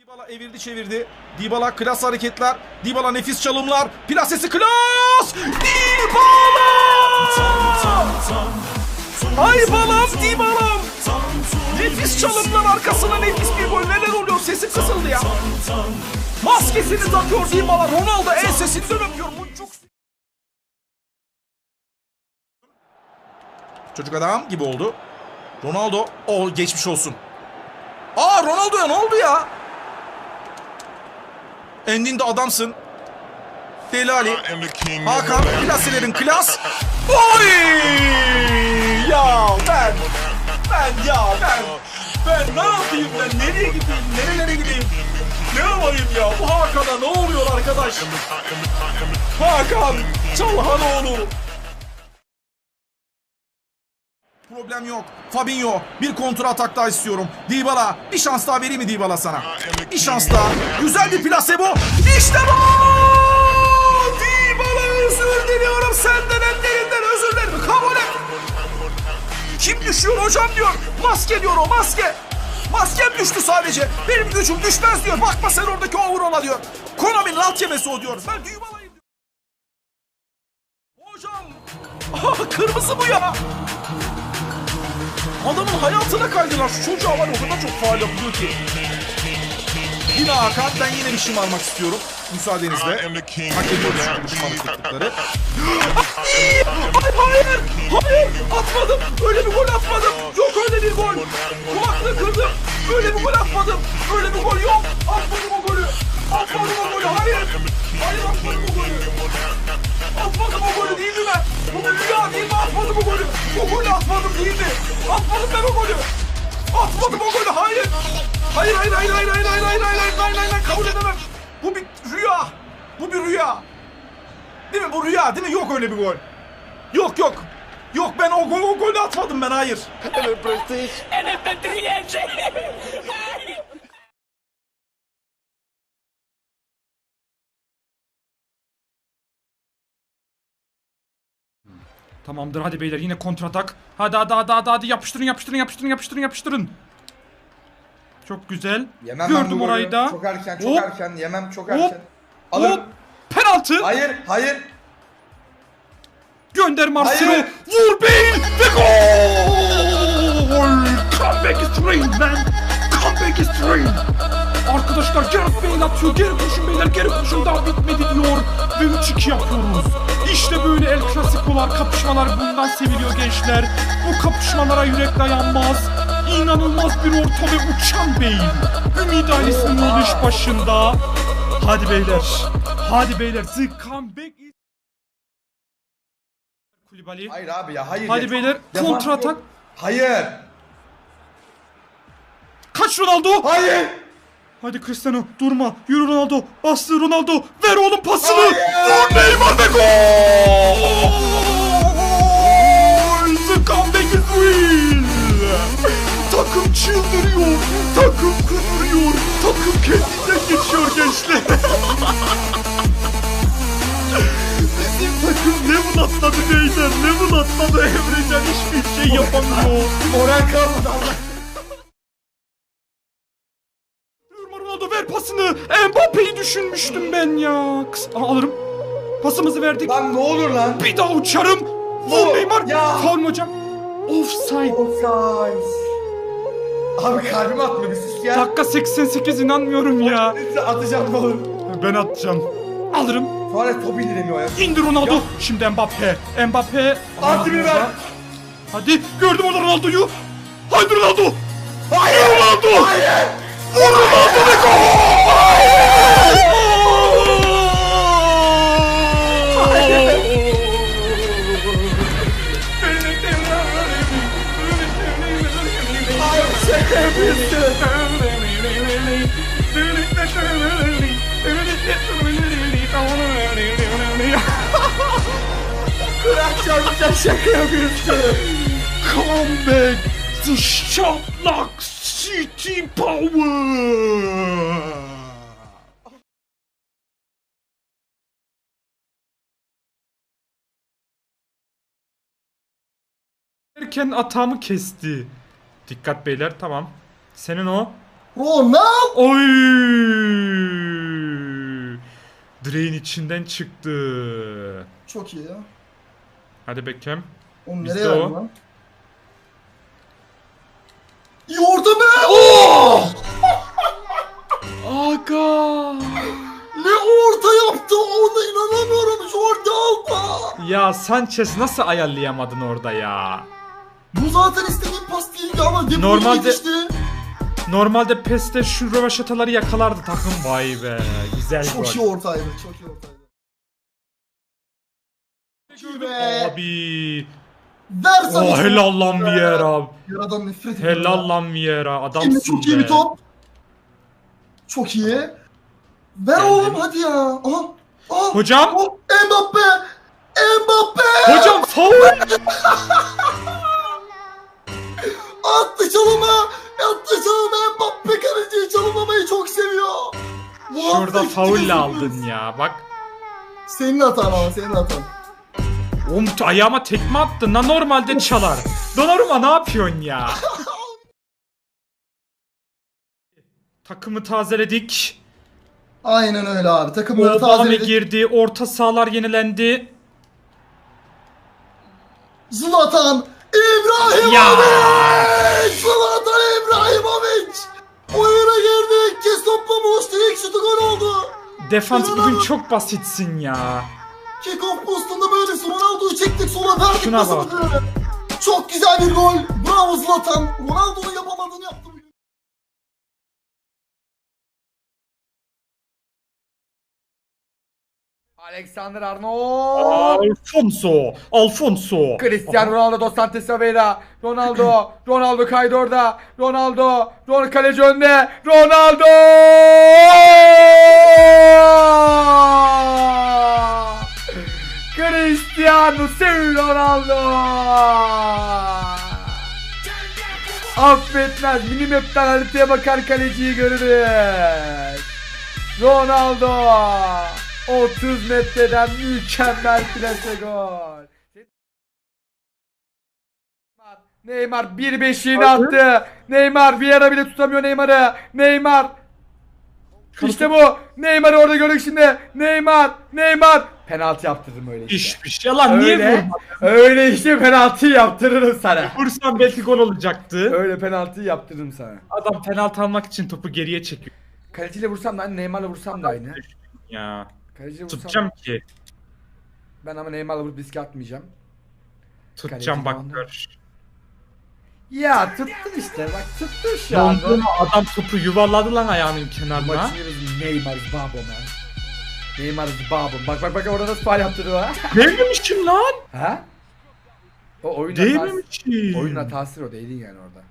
Dybala evirdi çevirdi. Dybala klas hareketler. Dybala nefis çalımlar. Plasesi klas. Dybala! Ay balam Dybala'm. Nefis çalımlar arkasına nefis bir gol. Neler oluyor? Sesim kısıldı ya. Maskesini takıyor Dybala. Ronaldo ensesinden öpüyor. Bu çok... Çocuk adam gibi oldu. Ronaldo. O geçmiş olsun. Aa Ronaldo'ya ne oldu ya? Endinde adamsın. Deli Ali. Hakan Klasilerin klas. Oy! Ya ben ben ya ben ben ne yapayım ben nereye gideyim nerelere gideyim ne yapayım ya bu Hakan'a ne oluyor arkadaş Hakan Çalhanoğlu Problem yok. Fabinho bir kontra atak daha istiyorum. Dybala bir şans daha vereyim mi Dybala sana? Bir şans daha. Güzel bir plase bu. İşte bu! Dybala özür diliyorum senden ellerinden özür dilerim. Kabul et. Kim düşüyor hocam diyor. Maske diyor o maske. Maskem düştü sadece. Benim gücüm düşmez diyor. Bakma sen oradaki overall'a diyor. Konami'nin alt yemesi o diyor. Ben Dybala'yım diyor. Hocam. Kırmızı bu ya. Adamın hayatına kaydılar. Şu çocuğa var o kadar çok faal yapıyor ki. Yine Hakan ben yine bir şımarmak istiyorum. Müsaadenizle. Hak ediyoruz bu şımarıklıkları. Ay, ay hayır! Hayır! Atmadım! Öyle bir gol atmadım! Yok öyle bir gol! Kulaklığı kırdım! Öyle bir gol atmadım! Öyle bir gol yok! Atmadım o golü! Atmadım o golü! Hayır! Hayır atmadım o golü! Atmadım o golü değil mi? Bu bir rüya değil mi? Atmadım o golü! Atmadım değil mi? Atmadım ben o golü! Atmadım o golü! Hayır! Hayır hayır hayır hayır hayır hayır hayır hayır hayır hayır hayır hayır kabul edemem! Bu bir rüya! Bu bir rüya! Değil mi bu rüya değil mi? Yok öyle bir gol. Yok yok. Yok ben o, gol, o golü atmadım ben hayır. Tamamdır hadi beyler yine kontratak. Hadi hadi hadi hadi, hadi. yapıştırın yapıştırın yapıştırın yapıştırın yapıştırın. Çok güzel. Yemem Gördüm orayı da. Çok erken, çok Hop, erken. Yemem çok Hop. erken. Alırım. Hop. Penaltı. Hayır, hayır. Gönder Marcelo. Hayır. Vur Bale ve gol. Comeback is man. Train. Arkadaşlar Gareth Bale atıyor. Geri koşun beyler geri koşun daha bitmedi diyor. Ve 3-2 yapıyoruz. İşte böyle El Clasico'lar, kapışmalar bundan seviliyor gençler. Bu kapışmalara yürek dayanmaz. İnanılmaz bir orta ve uçan Bale. Ümit ailesinin yolu iş başında. Hadi beyler. Hadi beyler. The comeback is... Kulibali. Hayır abi ya, hayır. Hadi ya. beyler, kontra atak. Hayır. Kaç Ronaldo? Hayır. Hadi Cristiano durma. Yürü Ronaldo. Bastı Ronaldo. Ver oğlum pasını. Vur Neymar ve gol. The comeback is real. Takım çıldırıyor. Takım kuduruyor. Takım kendinden geçiyor gençler. Bizim takım ne atladı beyler ne atladı Emrecan hiçbir şey yapamıyor. Moral kalmadı Allah. Pasını. Mbappe'yi düşünmüştüm ben ya. Kıs Aa, alırım. Pasımızı verdik. Lan ne olur lan. Bir daha uçarım. Vur. Neymar. Ya. Faul hocam? Offside. Offside. Abi kalbim atmıyor bir sus ya. Dakika 88 inanmıyorum ya. Atacağım ne olur. Ben atacağım. Alırım. Sonra top indiremiyor ya. İndir Ronaldo. Şimdi Mbappe. Mbappe. Artı bir ver. Hadi gördüm orada Ronaldo'yu. Haydi Ronaldo. Hayır. Ronaldo. Hayır. Vurun altını kova! Kırak çarpacak şaka yapıyorsun. Come back to shop. Shotlock City Power. Erken atağımı kesti. Dikkat beyler tamam. Senin o. Ronaldo. Oy! Direğin içinden çıktı. Çok iyi ya. Hadi Beckham. Oğlum Bizde nereye o. lan? Ya Sanchez nasıl ayarlayamadın orada ya? Bu zaten istediğim pas değildi ama De Bruyne Normalde- yetişti. Normalde PES'te şu rövaşataları yakalardı takım. Vay be. Güzel Çok iyi gol. ortaydı, çok iyi ortaydı. İyi be. Abi. Ver sana. Oh, helal lan Vieira. Yaradan nefret ediyorum. Helal lan Vieira. Adamsın Şimdi çok iyi be. bir top. Çok iyi. Ver oğlum hadi ya. Aha. Aha. Hocam. Oh, Mbappe. Mbappe. Hocam faul. Attı çalıma. Attı çalıma. Mbappe kaleciyi çalımlamayı çok seviyor. Şurada faulle kız. aldın ya. Bak. Senin hatan ama senin hatan. Oğlum ayağıma tekme attın. lan normalde çalar. Donnarumma ne yapıyorsun ya? Takımı tazeledik. Aynen öyle abi. Takımları Obame tazeledik. girdi. Orta sahalar yenilendi. Zlatan İbrahimovic! Zlatan İbrahimovic! Oyuna girdi. Kez topla buluştu. İlk şutu gol oldu. Defans bugün çok basitsin ya. Kick-off postunda böyle Ronaldo'yu çektik sola verdik Şuna bak. Çok güzel bir gol. Bravo Zlatan. Ronaldo'nun yapamadığını Alexander Arnold. Alfonso. Alfonso. Cristiano Ronaldo dos Santos Aveira. Ronaldo. Ronaldo kaydı orada. Ronaldo. Ron kaleci önde. Ronaldo. Cristiano Ronaldo. Affetmez. Minimap'ten haritaya bakar kaleciyi görürüz. Ronaldo 30 metreden mükemmel plase gol. Neymar 1-5'ini attı. Neymar bir ara bile tutamıyor Neymar'ı. Neymar. İşte bu. Neymar'ı orada gördük şimdi. Neymar. Neymar. Penaltı yaptırdım öyle işte. İşmiş. Yalan niye Öyle, vurmadın? öyle işte penaltı yaptırırım sana. Vursan belki gol olacaktı. Öyle penaltı yaptırırım sana. Adam penaltı almak için topu geriye çekiyor Kaleciyle vursam da aynı, Neymar'la vursam da aynı. ya. Vursam Tutacağım ki. Ben ama Neymar'la vurup riske atmayacağım. Tutacağım Kaleci bak gör. Ya tuttun işte bak tuttun şu. Dondurma adam topu yuvarladı lan ayağının kenarına. Maçın yıldızı Neymar is babo man. Neymar is babo. Bak bak bak orada nasıl faal yaptırdı ha. Değmemişim lan. ha? O oyun hatası. Oyun hatası o değdin yani orada.